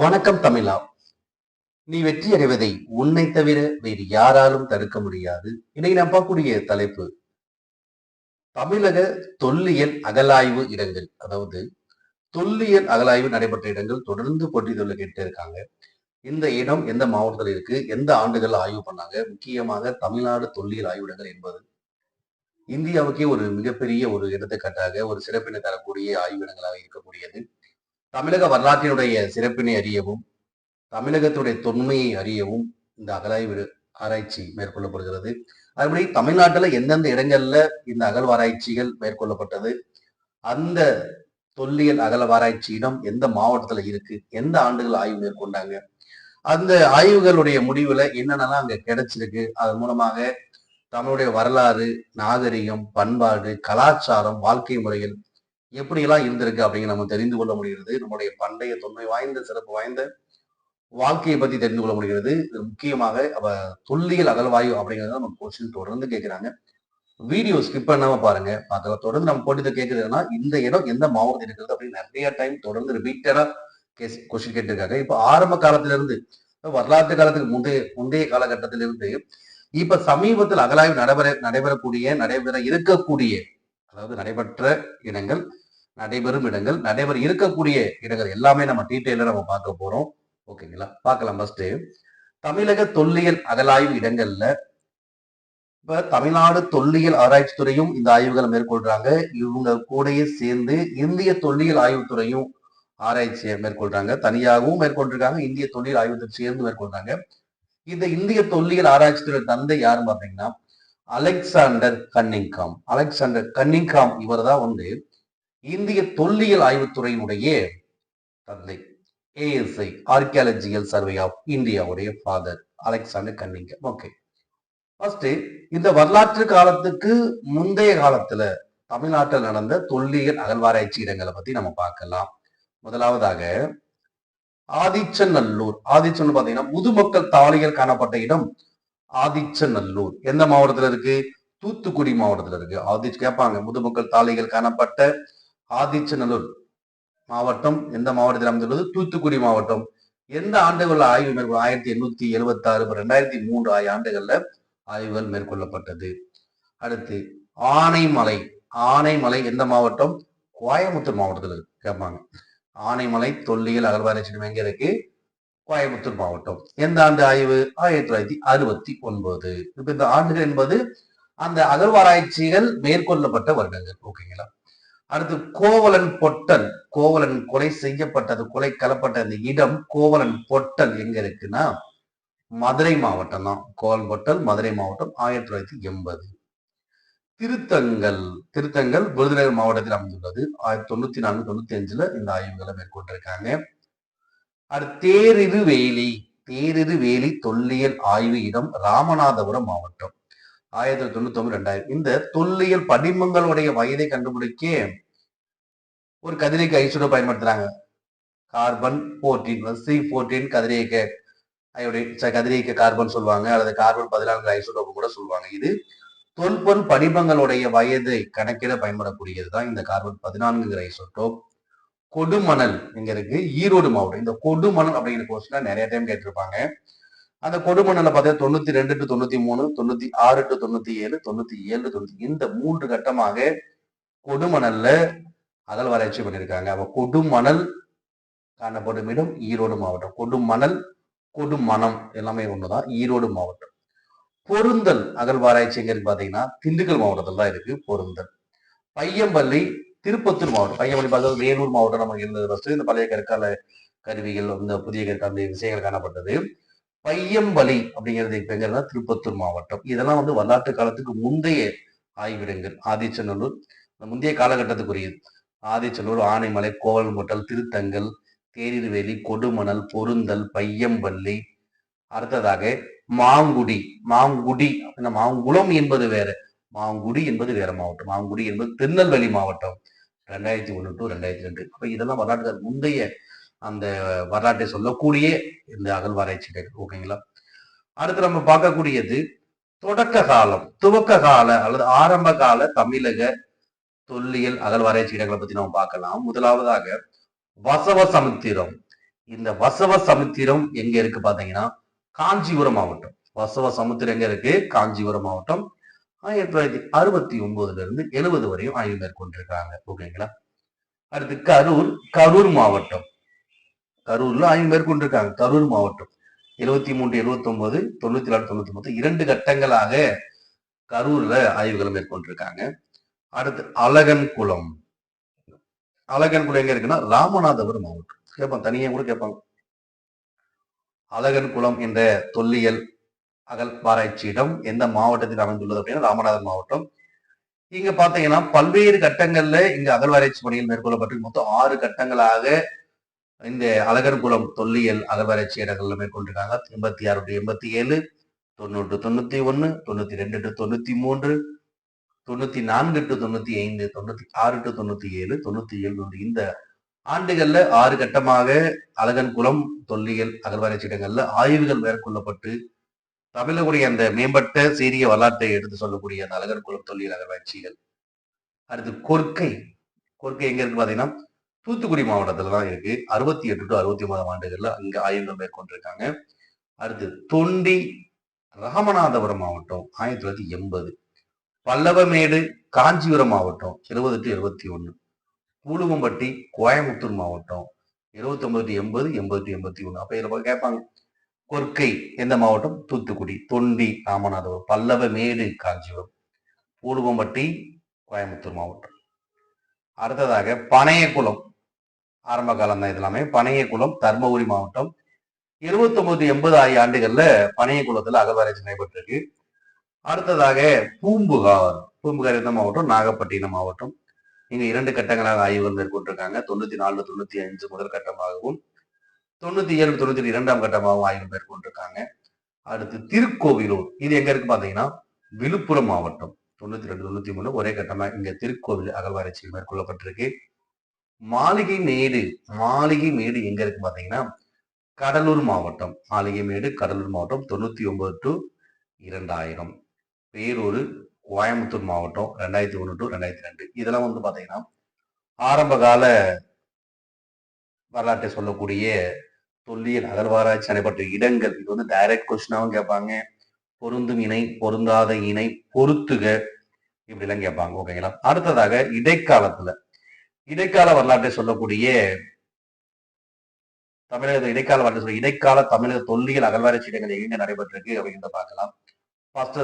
வணக்கம் தமிழா. நீ வெற்றி அடைவதை உன்னை தவிர வேறு யாராலும் தடுக்க முடியாது. இன்னைக்கு நான் பார்க்கக்கூடிய தலைப்பு தமிழக தொல்லியல் அகலாய்வு இடங்கள். அதாவது தொல்லியல் அகலாய்வு நடைபெற்ற இடங்கள் தொடர்ந்து போட்டி கேட்டு இருக்காங்க. இந்த இடம் எந்த மாவட்டத்தில் இருக்கு எந்த ஆண்டுகள் ஆய்வு பண்ணாங்க முக்கியமாக தமிழ்நாடு தொல்லியல் ஆய்விடங்கள் என்பது. இந்தியாவுக்கே ஒரு மிகப்பெரிய ஒரு எடுத்துக்காட்டாக ஒரு சிறப்பினை தரக்கூடிய ஆய்விடங்களாக இருக்கக்கூடியது. தமிழக வரலாற்றினுடைய சிறப்பினை அறியவும் தமிழகத்துடைய தொன்மையை அறியவும் இந்த அகலாய்வு ஆராய்ச்சி மேற்கொள்ளப்படுகிறது. அதுபடி தமிழ்நாட்டில் எந்தெந்த இடங்கள்ல இந்த அகழ்வாராய்ச்சிகள் மேற்கொள்ளப்பட்டது அந்த தொல்லியல் அகழ்வாராய்ச்சி இடம் எந்த மாவட்டத்தில் இருக்கு எந்த ஆண்டுகள் ஆய்வு மேற்கொண்டாங்க அந்த ஆய்வுகளுடைய முடிவுல என்னென்னலாம் அங்க கிடைச்சிருக்கு அதன் மூலமாக தமிழுடைய வரலாறு நாகரிகம் பண்பாடு கலாச்சாரம் வாழ்க்கை முறைகள் எப்படியெல்லாம் இருந்திருக்கு அப்படிங்கிற நம்ம தெரிந்து கொள்ள முடிகிறது. நம்முடைய பண்டைய தொன்மை வாய்ந்த சிறப்பு வாய்ந்த வாழ்க்கையை பத்தி தெரிந்து கொள்ள முடிகிறது. இது முக்கியமாக அவ தொல்லியல் அகழ்வாய்வு அப்படிங்கிறத நம்ம கொஸ்டின் தொடர்ந்து கேட்கிறாங்க. வீடியோ ஸ்கிப் பண்ணாம பாருங்க. அதை தொடர்ந்து நம்ம போட்டு கேட்கறதுன்னா இந்த இடம் எந்த மாவட்டத்தில் இருக்கிறது அப்படின்னு நிறைய டைம் தொடர்ந்து ரிப்பீட்டடா கேஸ் கொஸ்டின் கேட்டிருக்காங்க. இப்போ ஆரம்ப காலத்துல இருந்து வரலாற்று காலத்துக்கு முந்தைய முந்தைய காலகட்டத்திலிருந்து இப்ப சமீபத்தில் அகலாய்வு நடைபெற நடைபெறக்கூடிய நடைபெற இருக்கக்கூடிய அதாவது நடைபெற்ற இடங்கள் நடைபெறும் இடங்கள் நடைபெற இருக்கக்கூடிய இடங்கள் எல்லாமே நம்ம டீட்டெயில நம்ம பார்க்க போறோம். ஓகேங்களா பார்க்கலாம் ஃபர்ஸ்ட் தமிழக தொல்லியல் அகலாய்வு இடங்கள்ல இப்ப தமிழ்நாடு தொல்லியல் ஆராய்ச்சி துறையும் இந்த ஆய்வுகளை மேற்கொள்றாங்க. இவங்க கூடயே சேர்ந்து இந்திய தொல்லியல் ஆய்வுத்துறையும் ஆராய்ச்சியை மேற்கொள்றாங்க. தனியாகவும் மேற்கொண்டிருக்காங்க. இந்திய தொல்லியல் ஆய்வுத்துறை சேர்ந்து மேற்கொள்றாங்க. இந்த இந்திய தொல்லியல் ஆராய்ச்சி துறை தந்தை யாருன்னு பாத்தீங்கன்னா அலெக்சாண்டர் கன்னிங்காம். அலெக்சாண்டர் கன்னிங்காம் இவர் தான் வந்து இந்திய தொல்லியல் ஆய்வுத்துறையினுடைய தந்தை ஏஎஸ்ஐ ஆர்கியாலஜிக்கல் சர்வே ஆஃப் இந்தியாவுடைய father Alexander Cunningham okay first இந்த வரலாற்று காலத்துக்கு முந்தைய காலத்துல தமிழ்நாட்டில் நடந்த தொல்லியல் அகழ்வாராய்ச்சி இடங்களை பத்தி நம்ம பார்க்கலாம். முதலாவதாக ஆதிச்சநல்லூர். ஆதிச்சன் பாத்தீங்கன்னா முதுமக்கள் தாளிகள் காணப்பட்ட இடம் ஆதிச்சநல்லூர். எந்த மாவட்டத்துல இருக்கு? தூத்துக்குடி மாவட்டத்துல இருக்கு. ஆதி கேட்பாங்க. முதுமக்கள் தாளிகள் காணப்பட்ட ஆதிச்சநல்லூர் மாவட்டம். எந்த மாவட்டத்தில் அமைந்துள்ளது தூத்துக்குடி மாவட்டம். எந்த ஆண்டுகளில் ஆய்வு மேற்கொள்ள ஆயிரத்தி எண்ணூத்தி எழுபத்தி ஆறு ரெண்டாயிரத்தி மூன்று ஆகிய ஆண்டுகள்ல ஆய்வுகள் மேற்கொள்ளப்பட்டது. அடுத்து ஆனைமலை. ஆனைமலை எந்த மாவட்டம்? கோயம்புத்தூர் மாவட்டத்தில் இருக்கு. கேட்பாங்க ஆனைமலை தொல்லியல் அகழ்வாராய்ச்சி எங்க இருக்கு? கோயம்புத்தூர் மாவட்டம். எந்த ஆண்டு ஆய்வு? ஆயிரத்தி தொள்ளாயிரத்தி அறுபத்தி ஒன்பது. இப்ப இந்த ஆண்டுகள் என்பது அந்த அகழ்வாராய்ச்சிகள் மேற்கொள்ளப்பட்ட வருடங்கள். ஓகேங்களா? அடுத்து கோவலன் பொட்டல். கோவலன் கொலை செய்யப்பட்டது கொலை கலப்பட்ட அந்த இடம் கோவலன் பொட்டல் எங்க இருக்குன்னா மதுரை மாவட்டம் தான். கோவலன் பொட்டல் மதுரை மாவட்டம் ஆயிரத்தி தொள்ளாயிரத்தி எண்பது. திருத்தங்கள் திருத்தங்கள் விருதுநகர் மாவட்டத்தில் அமைந்துள்ளது. ஆயிரத்தி தொண்ணூத்தி நான்கு தொண்ணூத்தி அஞ்சுல இந்த ஆய்வுகளை மேற்கொண்டிருக்காங்க. அடுத்து தேரிரு வேலி தேரிரு வேலி தொல்லியல் ஆய்வு இடம் ராமநாதபுரம் மாவட்டம். ஆயிரத்தி தொள்ளாயிரத்தி தொண்ணூத்தி ஒன்பது ரெண்டாயிரம். இந்த தொல்லியல் படிமங்களுடைய வயதை கண்டுபிடிக்க ஒரு கதிரியக்க ஐசோட பயன்படுத்துறாங்க. கார்பன் போர்டீன் சி போர்டீன் கதிரியக்க அயோடைன் கதிரியக்க கார்பன் சொல்லுவாங்க. அல்லது கார்பன் பதினான்கு ஐசோடோப்பு கூட சொல்லுவாங்க. இது தொல்பொருள் படிமங்களுடைய வயதை கணக்கிட பயன்படக்கூடியது தான் இந்த கார்பன் பதினான்குங்கிற ஐசோடோப் கொடுமணல் இங்க இருக்கு. ஈரோடு மாவட்டம். இந்த கொடுமணல் அப்படிங்கிற கொஸ்டின் நிறைய டைம் கேட்டிருப்பாங்க. அந்த கொடுமணல பார்த்தீங்கன்னா தொண்ணூத்தி ரெண்டு டு தொண்ணூத்தி மூணு தொண்ணூத்தி ஆறு டு தொண்ணூத்தி ஏழு தொண்ணூத்தி ஏழு தொண்ணூத்தி இந்த மூன்று கட்டமாக கொடுமணல்ல அகழ்வாராய்ச்சி பண்ணியிருக்காங்க அப்போ கொடுமணல் காணப்படும் இடம் ஈரோடு மாவட்டம். கொடுமணல் கொடுமணம் எல்லாமே ஒண்ணுதான். ஈரோடு மாவட்டம். பொருந்தல் அகழ்வாராய்ச்சி எங்க பாத்தீங்கன்னா திண்டுக்கல் மாவட்டத்தில் தான் இருக்கு பொருந்தல். பையம்பள்ளி திருப்பத்தூர் மாவட்டம். பையம்பள்ளி பார்த்தா வேலூர் மாவட்டம் நமக்கு இருந்தது ஃபர்ஸ்ட் இந்த பழைய கற்கால கருவிகள் இந்த புதிய கற்கால விஷயங்கள் காணப்பட்டது. பையம்பலி அப்படிங்கிறது இப்ப எங்கன்னா திருப்பத்தூர் மாவட்டம். இதெல்லாம் வந்து வரலாற்று காலத்துக்கு முந்தைய ஆய்விடங்கள். ஆதிச்சநல்லூர். முந்தைய காலகட்டத்துக்குரியது. ஆதிச்சநல்லூர் ஆனைமலை கோவல்முட்டல் திருத்தங்கல் தேரிருவேலி கொடுமணல் பொருந்தல் பையம்பள்ளி. அடுத்ததாக மாங்குடி. மாங்குடி அப்படின்னா மாங்குளம் என்பது வேற. மாங்குடி என்பது வேற மாவட்டம். மாங்குடி என்பது திருநெல்வேலி மாவட்டம். ரெண்டாயிரத்தி ஒன்று டு ரெண்டாயிரத்தி ரெண்டு. அப்ப இதெல்லாம் வரலாற்று முந்தைய அந்த வரலாற்றை சொல்லக்கூடிய இந்த அகழ்வாராய்ச்சிகள் ஓகேங்களா? அடுத்து நம்ம பார்க்கக்கூடியது தொடக்க காலம் துவக்க கால அல்லது ஆரம்ப கால தமிழக தொல்லியல் அகழ்வாராய்ச்சி இடங்களை பத்தி நம்ம பார்க்கலாம். முதலாவதாக வசவ சமுத்திரம் இந்த வசவ சமுத்திரம் எங்க இருக்கு பாத்தீங்கன்னா காஞ்சிபுரம் மாவட்டம். வசவ சமுத்திரம் எங்க இருக்கு? காஞ்சிபுரம் மாவட்டம். ஆயிரத்தி தொள்ளாயிரத்தி அறுபத்தி ஒன்பதுல இருந்து எழுபது வரையும் ஆய்வு மேற்கொண்டிருக்காங்க ஓகேங்களா? அடுத்து கரூர் கரூர் மாவட்டம். கரூர்ல ஆய்வு மேற்கொண்டிருக்காங்க. கரூர் மாவட்டம். எழுபத்தி மூன்று எழுபத்தி ஒன்பது தொண்ணூத்தி நாலு தொண்ணூத்தி ஒன்பது இரண்டு கட்டங்களாக கரூர்ல ஆய்வுகளை மேற்கொண்டிருக்காங்க. அடுத்து அழகன் குளம். அழகன் குளம் எங்க இருக்குன்னா ராமநாதபுரம் மாவட்டம். கேட்பான் தனியே கூட கேட்பாங்க. அழகன் குளம் என்ற தொல்லியல் அகழ்வாராய்ச்சியிடம் எந்த மாவட்டத்தில் அமைந்துள்ளது அப்படின்னா ராமநாதபுரம் மாவட்டம். இங்க பாத்தீங்கன்னா பல்வேறு கட்டங்கள்ல இங்க அகழ்வாராய்ச்சி பணிகள் மேற்கொள்ளப்பட்டு மொத்தம் ஆறு கட்டங்களாக இந்த அழகர்குளம் தொல்லியல் அகழ்வாராய்ச்சி இடங்கள்ல மேற்கொண்டிருக்காங்க. எண்பத்தி ஆறு டு எண்பத்தி ஏழு தொண்ணூறு தொண்ணூத்தி ஒன்னு தொண்ணூத்தி ரெண்டு டு தொண்ணூத்தி மூன்று தொண்ணூத்தி நான்கு டு தொண்ணூத்தி ஐந்து தொண்ணூத்தி ஆறு டு தொண்ணூத்தி ஏழு தொண்ணூத்தி ஏழு இந்த ஆண்டுகள்ல ஆறு கட்டமாக அழகன் குளம் தொல்லியல் அகழ்வாராய்ச்சி இடங்கள்ல ஆய்வுகள் மேற்கொள்ளப்பட்டு தமிழகுடைய அந்த மேம்பட்ட சீரிய வரலாற்றை எடுத்து சொல்லக்கூடிய அந்த அழகன் குளம் தொல்லியல் அகழ்வாய்ச்சிகள் அடுத்து கொற்கை கொற்கை எங்க இருக்கு பாத்தீங்கன்னா தூத்துக்குடி மாவட்டத்துல தான் இருக்கு. அறுபத்தி எட்டு டு அறுபத்தி ஒன்பதாம் ஆண்டுகள்ல அங்க ஆய்வுகள் மேற்கொண்டிருக்காங்க. அடுத்து தொண்டி ராமநாதபுரம் மாவட்டம் ஆயிரத்தி தொள்ளாயிரத்தி எண்பது. பல்லவமேடு காஞ்சிபுரம் மாவட்டம் இருபது டு இருபத்தி ஒன்று பூலுவம்பட்டி கோயம்புத்தூர் மாவட்டம் இருபத்தி டு எண்பது எண்பது டு எண்பத்தி ஒன்று அப்போ இதில் கேட்பாங்க. கொற்கை எந்த மாவட்டம்? தூத்துக்குடி. தொண்டி ராமநாதபுரம். பல்லவமேடு காஞ்சிபுரம். பூலுவம்பட்டி கோயம்புத்தூர் மாவட்டம். அடுத்ததாக பனையகுளம். ஆரம்ப காலம் தான் இது எல்லாமே பனையகுளம் தர்மபுரி மாவட்டம். இருபத்தொன்பது எண்பது ஆகிய ஆண்டுகள்ல பனையகுளத்துல அகழ்வாராய்ச்சி நடைபெற்றிருக்கு. அடுத்ததாக பூம்புகார். பூம்புகார் எந்த மாவட்டம்? நாகப்பட்டினம் மாவட்டம். இங்க இரண்டு கட்டங்களாக ஆய்வுகள் மேற்கொண்டிருக்காங்க தொண்ணூத்தி நாலு தொண்ணூத்தி அஞ்சு முதல் கட்டமாகவும் தொண்ணூத்தி ஏழு தொண்ணூத்தி இரண்டாம் கட்டமாகவும் ஆய்வு மேற்கொண்டிருக்காங்க. அடுத்து திருக்கோவிலூர் இது எங்க இருக்கு பாத்தீங்கன்னா? விழுப்புரம் மாவட்டம். தொண்ணூத்தி ரெண்டு தொண்ணூத்தி மூணு ஒரே கட்டமா இங்க திருக்கோவில் அகழ்வாராய்ச்சி மேற்கொள்ளப்பட்டிருக்கு. மாளிகை மேடு. மாளிகை மேடு எங்க இருக்கு பாத்தீங்கன்னா? கடலூர் மாவட்டம். மாளிகை மேடு கடலூர் மாவட்டம். தொண்ணூத்தி ஒன்பது டு இரண்டாயிரம். பேரூர் கோயம்புத்தூர் மாவட்டம் ரெண்டாயிரத்தி ஒன்று டு ரெண்டாயிரத்தி ரெண்டு. இதெல்லாம் வந்து பாத்தீங்கன்னா ஆரம்ப கால வரலாற்றை சொல்லக்கூடிய தொல்லியல் அகழ்வாராய்ச்சி நடைபெற்ற இடங்கள். இது வந்து டைரக்ட் கொஸ்டினாகவும் கேட்பாங்க. பொருந்தும் இணை பொருந்தாத இணை பொருத்துக இப்படி எல்லாம் கேட்பாங்க ஓகேங்களா அடுத்ததாக இடைக்காலத்துல. இடைக்கால வரலாற்றை சொல்லக்கூடிய தமிழக இடைக்கால வரலாற்று இடைக்கால தமிழக தொல்லியல் அகழ்வாராய்ச்சி இடங்கள் எங்க நடைபெற்றிருக்கு அப்படிங்கிறத பார்க்கலாம். ஃபர்ஸ்ட்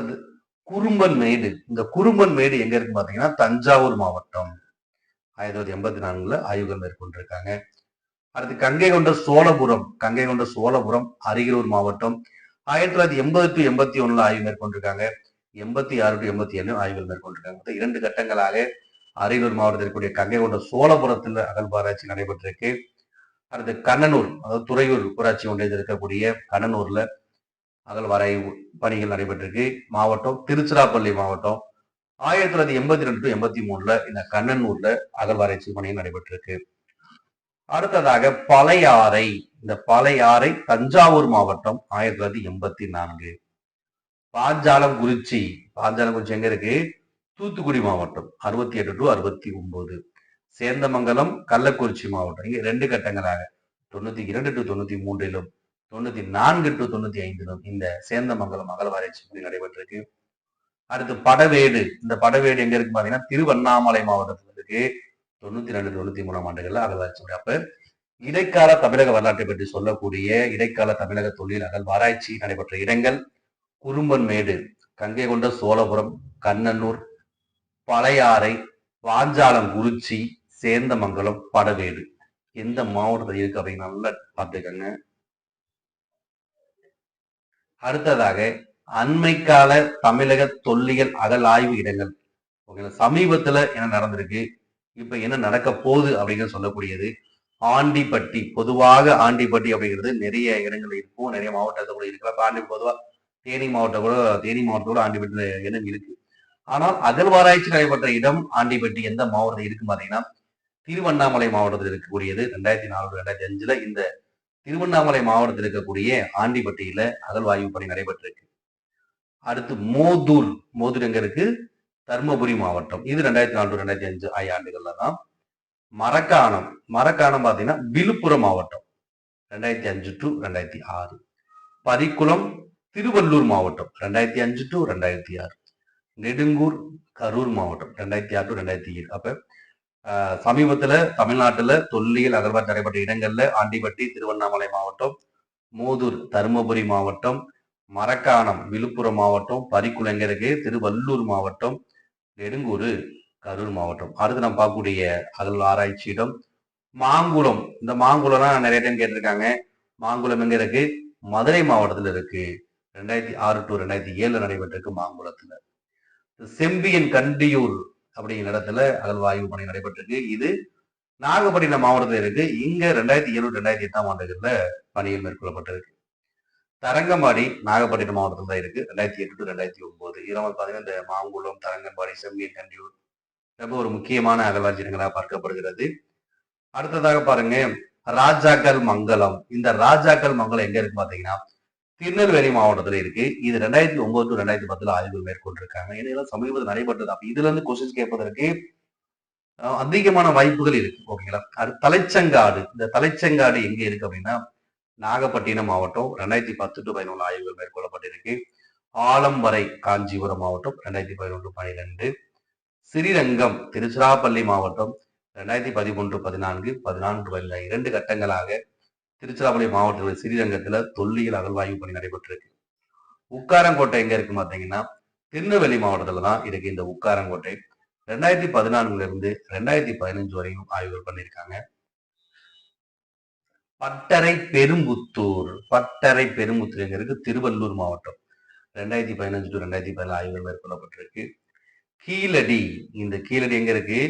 குறும்பன் மேடு. இந்த குறும்பன் மேடு எங்க இருக்கு பாத்தீங்கன்னா தஞ்சாவூர் மாவட்டம். ஆயிரத்தி தொள்ளாயிரத்தி எண்பத்தி நான்குல ஆய்வுகள் மேற்கொண்டிருக்காங்க. அடுத்து கங்கை கொண்ட சோழபுரம் கங்கை கொண்ட சோழபுரம் அரியலூர் மாவட்டம். ஆயிரத்தி தொள்ளாயிரத்தி எண்பது டு எண்பத்தி ஒண்ணுல ஆய்வு மேற்கொண்டிருக்காங்க. எண்பத்தி ஆறு டு எண்பத்தி ஏழு ஆய்வுகள் மேற்கொண்டிருக்காங்க. இரண்டு கட்டங்களாக அரியலூர் மாவட்டத்தில் இருக்கக்கூடிய கங்கை கொண்ட சோழபுரத்தில் அகழ்வாராய்ச்சி நடைபெற்றிருக்கு. அடுத்து கண்ணனூர் அதாவது துறையூர் ஊராட்சி ஒன்றியத்தில் இருக்கக்கூடிய கண்ணனூர்ல அகழ்வாராய்வு பணிகள் நடைபெற்றிருக்கு. மாவட்டம் திருச்சிராப்பள்ளி மாவட்டம். ஆயிரத்தி தொள்ளாயிரத்தி எண்பத்தி ரெண்டு டு எண்பத்தி மூணுல இந்த கண்ணனூர்ல அகழ்வாராய்ச்சி பணிகள் நடைபெற்றிருக்கு. அடுத்ததாக பழையாறை இந்த பழையாறை தஞ்சாவூர் மாவட்டம் ஆயிரத்தி தொள்ளாயிரத்தி எண்பத்தி நான்கு. பாஞ்சாலம் குறிச்சி பாஞ்சாலம் குறிச்சி எங்க இருக்கு? தூத்துக்குடி மாவட்டம் அறுபத்தி எட்டு டு அறுபத்தி ஒன்பது. சேந்தமங்கலம் கள்ளக்குறிச்சி மாவட்டம் இங்க ரெண்டு கட்டங்களாக தொண்ணூத்தி இரண்டு டு தொண்ணூத்தி மூன்றிலும். தொண்ணூத்தி நான்கு டு தொண்ணூத்தி ஐந்திலும் இந்த சேந்தமங்கலம் அகழ்வாராய்ச்சி பணி நடைபெற்றிருக்கு. அடுத்து படவேடு. இந்த படவேடு எங்க இருக்கு பாத்தீங்கன்னா திருவண்ணாமலை மாவட்டத்தில் இருக்கு. தொண்ணூத்தி ரெண்டு தொண்ணூத்தி மூணாம் ஆண்டுகள்ல அகழ்வாராய்ச்சி பணி அப்ப இடைக்கால தமிழக வரலாற்றை பற்றி சொல்லக்கூடிய இடைக்கால தமிழக தொழில் அகழ்வாராய்ச்சி நடைபெற்ற இடங்கள் குறும்பன்மேடு கங்கை கொண்ட சோழபுரம் கண்ணனூர் பழையாறை வாஞ்சாலம் குறிச்சி சேந்தமங்கலம் படவேடு. எந்த மாவட்டத்தில் இருக்கு அப்படின்னு நல்லா பார்த்துக்கங்க. அடுத்ததாக அண்மைக்கால தமிழக தொல்லியல் அகழாய்வு இடங்கள். ஓகேங்களா? சமீபத்துல என்ன நடந்திருக்கு? இப்ப என்ன நடக்க போகுது அப்படிங்கிறது சொல்லக்கூடியது. ஆண்டிப்பட்டி பொதுவாக ஆண்டிப்பட்டி அப்படிங்கிறது நிறைய இடங்கள் இருக்கும். நிறைய மாவட்டத்தில் கூட இருக்கலாம் இப்ப ஆண்டி பொதுவா தேனி மாவட்டம் கூட தேனி மாவட்டத்தோட ஆண்டிப்பட்டி இடம் இருக்கு. ஆனால் அகழ்வாராய்ச்சி நடைபெற்ற இடம் ஆண்டிப்பட்டி எந்த மாவட்டத்தில் இருக்கு பாத்தீங்கன்னா திருவண்ணாமலை மாவட்டத்தில் இருக்கக்கூடியது. ரெண்டாயிரத்தி நாலு ரெண்டாயிரத்தி அஞ்சுல இந்த திருவண்ணாமலை மாவட்டத்தில் இருக்கக்கூடிய ஆண்டிப்பட்டியில அகழ்வாய்வு பணி நடைபெற்றிருக்கு. அடுத்து மோதூர் மோதூர் எங்க இருக்கு? தர்மபுரி மாவட்டம். இது ரெண்டாயிரத்தி நாலு ரெண்டாயிரத்தி அஞ்சு ஆய ஆண்டுகள்ல தான். மரக்காணம். மரக்காணம் பாத்தீங்கன்னா விழுப்புரம் மாவட்டம். ரெண்டாயிரத்தி அஞ்சு டு ரெண்டாயிரத்தி ஆறு பரிக்குளம் திருவள்ளூர் மாவட்டம். ரெண்டாயிரத்தி அஞ்சு டு ரெண்டாயிரத்தி ஆறு நெடுங்கூர் கரூர் மாவட்டம். ரெண்டாயிரத்தி ஆறு டு ரெண்டாயிரத்தி ஏழு அப்ப சமீபத்துல தமிழ்நாட்டுல தொல்லியல் அகழ்வார் நடைபெற்ற இடங்கள்ல ஆண்டிப்பட்டி திருவண்ணாமலை மாவட்டம் மூதூர் தருமபுரி மாவட்டம் மரக்காணம் விழுப்புரம் மாவட்டம் பரிக்குளம் திருவள்ளூர் மாவட்டம் நெடுங்கூர் கரூர் மாவட்டம். அடுத்து நம்ம பார்க்கக்கூடிய அகல் ஆராய்ச்சி இடம் மாங்குளம். இந்த மாங்குளம்லாம் நிறைய டைம் கேட்டிருக்காங்க. மாங்குளம் எங்க இருக்கு? மதுரை மாவட்டத்தில் இருக்கு. ரெண்டாயிரத்தி ஆறு டு ரெண்டாயிரத்தி ஏழுல நடைபெற்றிருக்கு மாங்குளத்துல. செம்பியன் கண்டியூர் அப்படிங்கிற இடத்துல அகழ்வாய்வு பணி நடைபெற்றிருக்கு. இது நாகப்பட்டினம் மாவட்டத்தில் இருக்கு. இங்க ரெண்டாயிரத்தி ஏழு ரெண்டாயிரத்தி எட்டாம் ஆண்டுகள்ல பணிகள் மேற்கொள்ளப்பட்டிருக்கு. தரங்கம்பாடி நாகப்பட்டினம் மாவட்டத்தில் தான் இருக்கு. ரெண்டாயிரத்தி எட்டு டு ரெண்டாயிரத்தி ஒன்பது. இதெல்லாம் வந்து இந்த மாங்குளம் தரங்கம்பாடி செம்பியன் கண்டியூர் ரொம்ப ஒரு முக்கியமான அகழ்வாய்ச்சி பார்க்கப்படுகிறது. அடுத்ததாக பாருங்க ராஜாக்கள் மங்கலம். இந்த ராஜாக்கள் மங்கலம் எங்க இருக்கு பாத்தீங்கன்னா திருநெல்வேலி மாவட்டத்துல இருக்கு. இது ரெண்டாயிரத்தி ஒன்பது டு ரெண்டாயிரத்தி பத்துல ஆய்வு மேற்கொண்டிருக்காங்க. இதெல்லாம் சமீபத்தில் நடைபெற்றது. அப்ப இதுல இருந்து கொஸ்டின் கேட்பதற்கு அதிகமான வாய்ப்புகள் இருக்கு. ஓகேங்களா அது தலைச்சங்காடு. இந்த தலைச்சங்காடு எங்க இருக்கு அப்படின்னா நாகப்பட்டினம் மாவட்டம் ரெண்டாயிரத்தி பத்து டு பதினொன்று ஆய்வுகள் மேற்கொள்ளப்பட்டிருக்கு. ஆலம்பரை காஞ்சிபுரம் மாவட்டம் ரெண்டாயிரத்தி பதினொன்று பனிரெண்டு. ஸ்ரீரங்கம் திருச்சிராப்பள்ளி மாவட்டம் ரெண்டாயிரத்தி பதிமூன்று பதினான்கு பதினான்கு இரண்டு கட்டங்களாக திருச்சிராப்பள்ளி மாவட்டத்தில் ஸ்ரீரங்கத்தில் தொல்லியல் அகழ்வாய்வு பணி நடைபெற்றிருக்கு. உக்காரங்கோட்டை எங்க இருக்கு பார்த்தீங்கன்னா திருநெல்வேலி மாவட்டத்தில் தான் இருக்கு இந்த உக்காரங்கோட்டை. ரெண்டாயிரத்தி பதினான்குல இருந்து ரெண்டாயிரத்தி பதினஞ்சு வரையும் ஆய்வுகள் பண்ணியிருக்காங்க. பட்டறை பெரும்புத்தூர் பட்டறை பெரும்புத்தூர் எங்க இருக்கு? திருவள்ளூர் மாவட்டம். ரெண்டாயிரத்தி பதினஞ்சு டு ரெண்டாயிரத்தி பதினாலு ஆய்வுகள் மேற்கொள்ளப்பட்டிருக்கு. கீழடி இந்த கீழடி எங்க இருக்கு?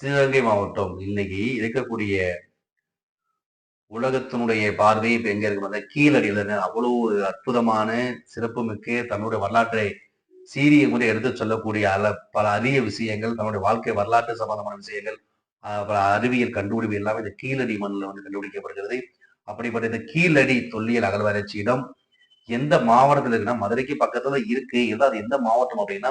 சிவகங்கை மாவட்டம். இன்னைக்கு இருக்கக்கூடிய உலகத்தினுடைய பார்வை இப்ப எங்க இருக்கு பார்த்தா கீழடியில அவ்வளவு ஒரு அற்புதமான சிறப்புமிக்க தன்னுடைய வரலாற்றை சீரிய முறை எடுத்து சொல்லக்கூடிய அல பல அரிய விஷயங்கள் தன்னுடைய வாழ்க்கை வரலாற்று சம்பந்தமான விஷயங்கள் பல அறிவியல் கண்டுபிடிப்பு எல்லாமே இந்த கீழடி மண்ணில் வந்து கண்டுபிடிக்கப்படுகிறது. அப்படிப்பட்ட இந்த கீழடி தொல்லியல் அகழ்வாராய்ச்சி இடம் எந்த மாவட்டத்தில் இருக்குன்னா மதுரைக்கு பக்கத்துல இருக்கு. இது அது எந்த மாவட்டம் அப்படின்னா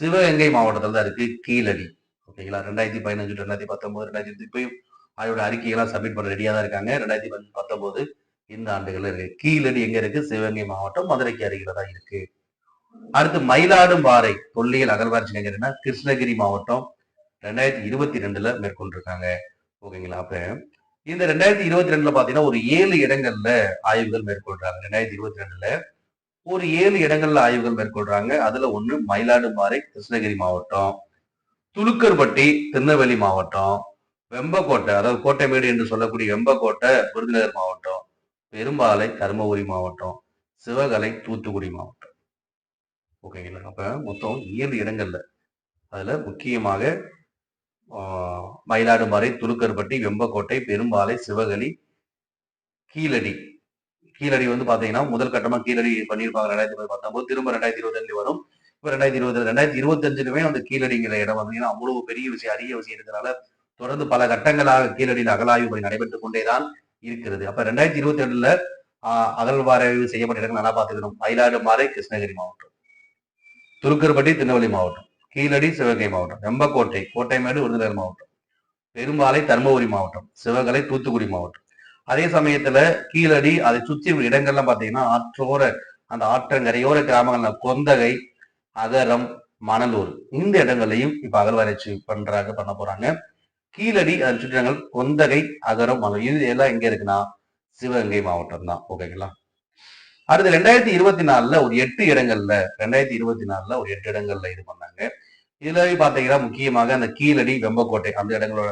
சிவகங்கை மாவட்டத்தில் தான் இருக்கு கீழடி. ஓகேங்களா? ரெண்டாயிரத்தி பதினஞ்சு ரெண்டாயிரத்தி பத்தொன்பது ரெண்டாயிரத்தி இப்பயும் அதோட அறிக்கைகள்லாம் சப்மிட் பண்ண ரெடியாக தான் இருக்காங்க. ரெண்டாயிரத்தி பத்தொம்போது இந்த ஆண்டுகள் இருக்கு. கீழடி எங்க இருக்கு? சிவகங்கை மாவட்டம் மதுரைக்கு அருகில தான் இருக்கு. அடுத்து மயிலாடும்பாறை தொல்லியல் அகழ்வாராய்ச்சி எங்க கிருஷ்ணகிரி மாவட்டம் ரெண்டாயிரத்தி இருபத்தி ரெண்டுல மேற்கொண்டிருக்காங்க. ஓகேங்களா? அப்ப இந்த ரெண்டாயிரத்தி இருபத்தி ரெண்டுல பாத்தீங்கன்னா ஒரு ஏழு இடங்கள்ல ஆய்வுகள் மேற்கொள்றாங்க. ரெண்டாயிரத்தி இருபத்தி ரெண்டுல ஒரு ஏழு இடங்கள்ல ஆய்வுகள் மேற்கொள்றாங்க. அதுல ஒண்ணு மயிலாடும்பாறை கிருஷ்ணகிரி மாவட்டம். துலுக்கர்பட்டி திருநெல்வேலி மாவட்டம். வெம்பக்கோட்டை அதாவது கோட்டைமேடு என்று சொல்லக்கூடிய வெம்பக்கோட்டை விருதுநகர் மாவட்டம் பெரும்பாலை தருமபுரி மாவட்டம் சிவகலை தூத்துக்குடி மாவட்டம். ஓகேங்களா அப்ப மொத்தம் ஏழு இடங்கள்ல. அதுல முக்கியமாக மயிலாடுமறை மயிலாடும்பாறை துலுக்கர்பட்டி வெம்பக்கோட்டை பெரும்பாலை சிவகலி கீழடி. கீழடி வந்து பாத்தீங்கன்னா முதல் கட்டமா கீழடி பண்ணியிருப்பாங்க ரெண்டாயிரத்தி பத்தொன்பது திரும்ப ரெண்டாயிரத்தி இருபத்தஞ்சு வரும். இப்போ ரெண்டாயிரத்தி இருபது ரெண்டாயிரத்தி இருபத்தஞ்சுலுமே அந்த கீழடிங்கிற இடம் வந்தீங்கன்னா அவ்வளவு பெரிய விஷயம் அரிய விஷயம் இருக்கிறனால தொடர்ந்து பல கட்டங்களாக கீழடியில் அகலாய்வு பணி நடைபெற்றுக் கொண்டேதான் இருக்கிறது. அப்ப ரெண்டாயிரத்தி இருபத்தி ரெண்டுல அகழ்வாராய்வு செய்யப்பட்ட இடங்கள் நல்லா பார்த்துக்கணும். மயிலாடுமாறை கிருஷ்ணகிரி மாவட்டம். துருக்கர்பட்டி திருநெல்வேலி மாவட்டம். கீழடி சிவகங்கை மாவட்டம். வெம்பக்கோட்டை கோட்டைமேடு விருதுநகர் மாவட்டம். பெரும்பாலை தர்மபுரி மாவட்டம். சிவகலை தூத்துக்குடி மாவட்டம். அதே சமயத்துல கீழடி அதை சுற்றி உள்ள இடங்கள்லாம் பாத்தீங்கன்னா ஆற்றோர அந்த ஆற்றங்கரையோர கிராமங்கள்ல கொந்தகை அகரம் மணலூர் இந்த இடங்களையும் இப்ப அகழ்வாராய்ச்சி பண்றாங்க பண்ண போறாங்க. கீழடி அதை சுற்றி கொந்தகை அகரம் மணலூர் இது எல்லாம் எங்க இருக்குன்னா சிவகங்கை மாவட்டம் தான் ஓகேங்களா? அடுத்து ரெண்டாயிரத்தி இருபத்தி நாலுல ஒரு எட்டு இடங்கள்ல ரெண்டாயிரத்தி இருபத்தி நாலுல ஒரு எட்டு இடங்கள்ல இது பண்ணாங்க. இதுல பாத்தீங்கன்னா முக்கியமாக அந்த கீழடி வெம்பக்கோட்டை அந்த இடங்களோட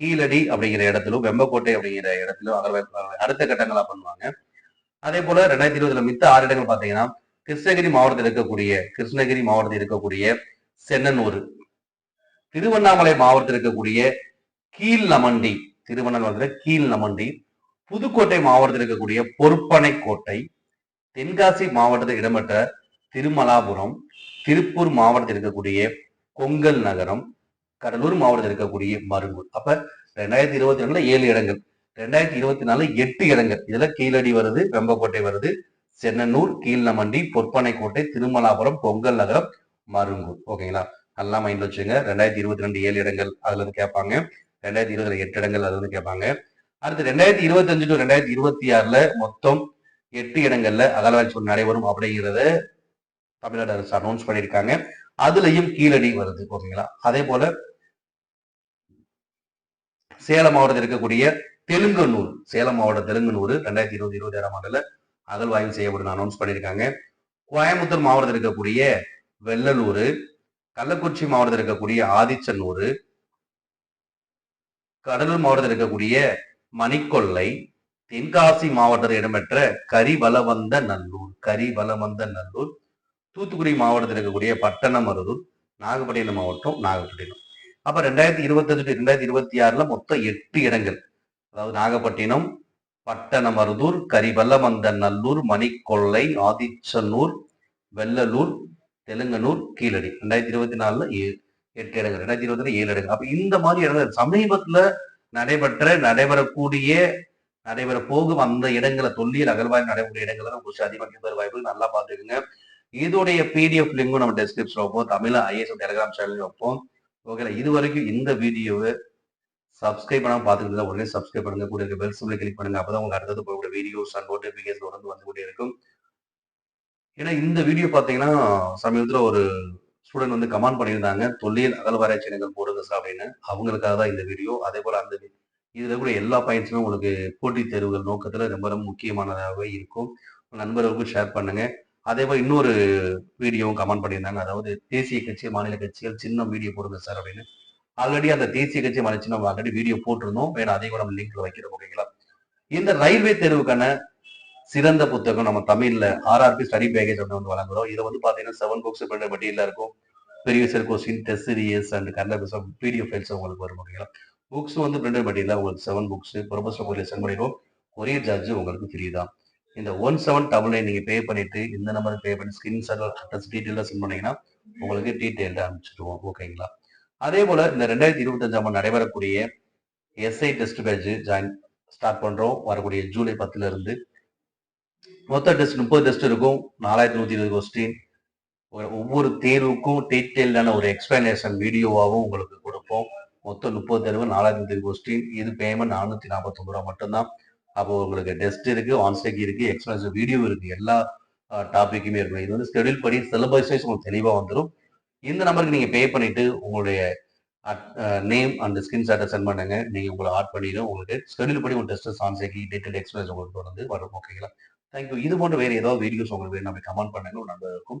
கீழடி அப்படிங்கிற இடத்திலும் வெம்பக்கோட்டை அப்படிங்கிற இடத்திலும் அகழ்வாய்ப்பு அடுத்த கட்டங்களா பண்ணுவாங்க. அதே போல ரெண்டாயிரத்தி இருபதுல மித்த ஆறு இடங்கள் பாத்தீங்கன்னா கிருஷ்ணகிரி மாவட்டத்தில் இருக்கக்கூடிய கிருஷ்ணகிரி மாவட்டத்தில் இருக்கக்கூடிய சென்னனூர் திருவண்ணாமலை மாவட்டத்தில் இருக்கக்கூடிய கீழ் நமண்டி திருவண்ணாமலத்தில் கீழ் நமண்டி புதுக்கோட்டை மாவட்டத்தில் இருக்கக்கூடிய பொறுப்பனை கோட்டை தென்காசி மாவட்டத்தில் இடம்பெற்ற திருமலாபுரம் திருப்பூர் மாவட்டத்தில் இருக்கக்கூடிய கொங்கல் நகரம் கடலூர் மாவட்டத்தில் இருக்கக்கூடிய மருங்கூர் அப்ப ரெண்டாயிரத்தி இருபத்தி ரெண்டுல ஏழு இடங்கள் ரெண்டாயிரத்தி இருபத்தி நாலு எட்டு இடங்கள். இதுல கீழடி வருது வெம்பக்கோட்டை வருது சென்னனூர் கீழ்நமண்டி பொற்பனைக்கோட்டை திருமலாபுரம் பொங்கல் நகரம் மருங்கூர் ஓகேங்களா? நல்லா மைண்ட்ல வச்சுங்க ரெண்டாயிரத்தி இருபத்தி ரெண்டு ஏழு இடங்கள் அதுல இருந்து கேட்பாங்க. ரெண்டாயிரத்தி இருபதுல எட்டு இடங்கள் அது வந்து கேட்பாங்க. அடுத்து ரெண்டாயிரத்தி இருபத்தஞ்சு டு ரெண்டாயிரத்தி இருபத்தி ஆறுல மொத்தம் எட்டு இடங்கள்ல அகழ்வாய்ச்சி பணி நடைபெறும் அப்படிங்கிறத தமிழ்நாடு அரசு அனௌன்ஸ் பண்ணியிருக்காங்க. அதுலயும் கீழடி வருது ஓகேங்களா? அதே போல சேலம் மாவட்டத்தில் இருக்கக்கூடிய தெலுங்கனூர் சேலம் மாவட்டம் தெலுங்கனூர் ரெண்டாயிரத்தி இருபது இருபத்தி ஆறாம் ஆண்டுல அகழ்வாய்வு செய்யப்படும் அனௌன்ஸ் பண்ணியிருக்காங்க. கோயம்புத்தூர் மாவட்டத்தில் இருக்கக்கூடிய வெள்ளலூர் கள்ளக்குறிச்சி மாவட்டத்தில் இருக்கக்கூடிய ஆதிச்சநல்லூர் கடலூர் மாவட்டத்தில் இருக்கக்கூடிய மணிக்கொல்லை தென்காசி மாவட்டத்தில் இடம்பெற்ற கரிவலவந்த நல்லூர் கரிவலவந்த நல்லூர் தூத்துக்குடி மாவட்டத்தில் இருக்கக்கூடிய பட்டணமருதூர் நாகப்பட்டினம் மாவட்டம் நாகப்பட்டினம். அப்ப ரெண்டாயிரத்தி இருபத்தஞ்சு டு ரெண்டாயிரத்தி இருபத்தி ஆறுல மொத்தம் எட்டு இடங்கள். அதாவது நாகப்பட்டினம் பட்டணமருதூர் கரிவலவந்த நல்லூர் மணிக்கொள்ளை ஆதிச்சனூர் வெள்ளலூர் தெலுங்கனூர் கீழடி. ரெண்டாயிரத்தி இருபத்தி நாலுல ஏ- எட்டு இடங்கள். ரெண்டாயிரத்தி இருபத்தி ஏழு இடங்கள். அப்ப இந்த மாதிரி இடங்கள் சமீபத்துல நடைபெற்ற நடைபெறக்கூடிய நடைபெற போகும் அந்த இடங்களை தொல்லியல் அகழ்வாய்வு நடைபெற இடங்களை தான் அதிகமாக பெற வாய்ப்பு நல்லா பார்த்துக்குங்க. இதோடைய பிடிஎஃப் லிங்கும் நம்ம டெஸ்கிரிப்ஷன் வைப்போம். தமிழ் ஐஎஸ் டெலிகிராம் சேனல் வைப்போம். ஓகேல இது வரைக்கும் இந்த வீடியோவை சப்ஸ்கிரைப் பண்ணாமல் பார்த்துக்கிட்டு உடனே சப்ஸ்கிரைப் பண்ணுங்க. கூட இருக்க பெல் சிம்பிளை கிளிக் பண்ணுங்க. அப்பதான் உங்களுக்கு அடுத்தது போகக்கூடிய வீடியோஸ் அண்ட் நோட்டிபிகேஷன் தொடர்ந்து வந்து கொண்டே இருக்கும். ஏன்னா இந்த வீடியோ பார்த்தீங்கன்னா சமீபத்தில் ஒரு ஸ்டூடெண்ட் வந்து கமெண்ட் பண்ணியிருந்தாங்க. தொல்லியல் அகழ்வாராய்ச்சி இடங்கள் போடுங்க சார் அப்படின்னு. அவங்களுக்காக தான் இந்த வீடியோ அதே போல் அந்த இதில் கூட எல்லா பாயிண்ட்ஸுமே உங்களுக்கு போட்டித் தேர்வுகள் நோக்கத்தில் ரொம்ப ரொம்ப முக்கியமானதாகவே இருக்கும். நண்பர்களுக்கும் ஷேர் பண்ணுங்க. அதே போல் இன்னொரு வீடியோவும் கமெண்ட் பண்ணியிருந்தாங்க. அதாவது தேசிய கட்சி மாநில கட்சிகள் சின்ன வீடியோ போடுங்க சார் அப்படின்னு. ஆல்ரெடி அந்த தேசிய கட்சி மாநில சின்ன ஆல்ரெடி வீடியோ போட்டிருந்தோம். வேணும் அதையும் கூட நம்ம லிங்க்ல வைக்கிறோம் ஓகேங்களா இந்த ரயில்வே தேர்வுக்கான சிறந்த புத்தகம் நம்ம தமிழ்ல ஆர்ஆர்பி ஸ்டடி பேக்கேஜ் அப்படின்னு வந்து வழங்குறோம். இதை வந்து பாத்தீங்கன்னா செவன் புக்ஸ் பிரிண்ட் மெட்டீரியல் இருக்கும். Previous year question test series and current PDF files உங்களுக்கு வரும் ஓகேங்களா புக்ஸ் வந்து பிரிண்டட் மெட்டீரியல் உங்களுக்கு செவன் புக்ஸ் ப்ரொபோசல் உங்களுக்கு சென்ட் பண்ணிடுவோம். கொரியர் சார்ஜ் உங்களுக்கு ஃப்ரீ தான். இந்த ஒன் செவன் டபுள் நைன் நீங்கள் பே பண்ணிட்டு இந்த நம்பருக்கு பே பண்ணி ஸ்கிரீன்ஷாட் அட்ரஸ் டீட்டெயிலாக சென்ட் பண்ணீங்கன்னா உங்களுக்கு டீட்டெயில்டாக அனுப்பிச்சிடுவோம். ஓகேங்களா அதே போல இந்த ரெண்டாயிரத்தி இருபத்தஞ்சாம் ஆண்டு நடைபெறக்கூடிய SI test batch join start பண்றோம். வரக்கூடிய ஜூலை பத்துல இருந்து. மொத்த டெஸ்ட் முப்பது டெஸ்ட் இருக்கும். நாலாயிரத்தி நூத்தி இருபது கொஸ்டின் ஒவ்வொரு தேர்வுக்கும் டீட்டெயிலான ஒரு எக்ஸ்பிளனேஷன் வீடியோவாகவும் உங்களுக்கு கொடுப்போம். மொத்தம் முப்பது தேர்வு நாலாயிரத்தி நூத்தி கொஸ்டின் இது பேமெண்ட் நானூற்றி நாற்பத்தொம்பது ரூபா மட்டும்தான். அப்போ உங்களுக்கு டெஸ்ட் இருக்குது ஆன்ஸ்டேக் இருக்குது எக்ஸ்பிளனேஷன் வீடியோ இருக்குது எல்லா டாப்பிக்குமே இருக்கும் இது வந்து ஸ்கெடியூல் படி சிலபஸ் உங்களுக்கு தெளிவாக வந்துடும் இந்த நம்பருக்கு நீங்கள் பே பண்ணிவிட்டு உங்களுடைய நேம் அண்ட் ஸ்கிரீன்ஷாட்டை சென்ட் பண்ணுங்க. நீங்கள் உங்களை ஆட் பண்ணிடும் உங்களுக்கு ஸ்கெடியூல் படி உங்கள் டெஸ்ட் ஆன்சேக்கி டீட்டெயில் எக்ஸ்பிளேஷன் உங்களுக்கு வந்து வரும் ஓகேங்களா தேங்க்யூ இது போன்ற வேறு ஏதாவது வீடியோஸ் உங்களுக்கு வேணும் கமெண்ட் பண்ணுங்க. ஒரு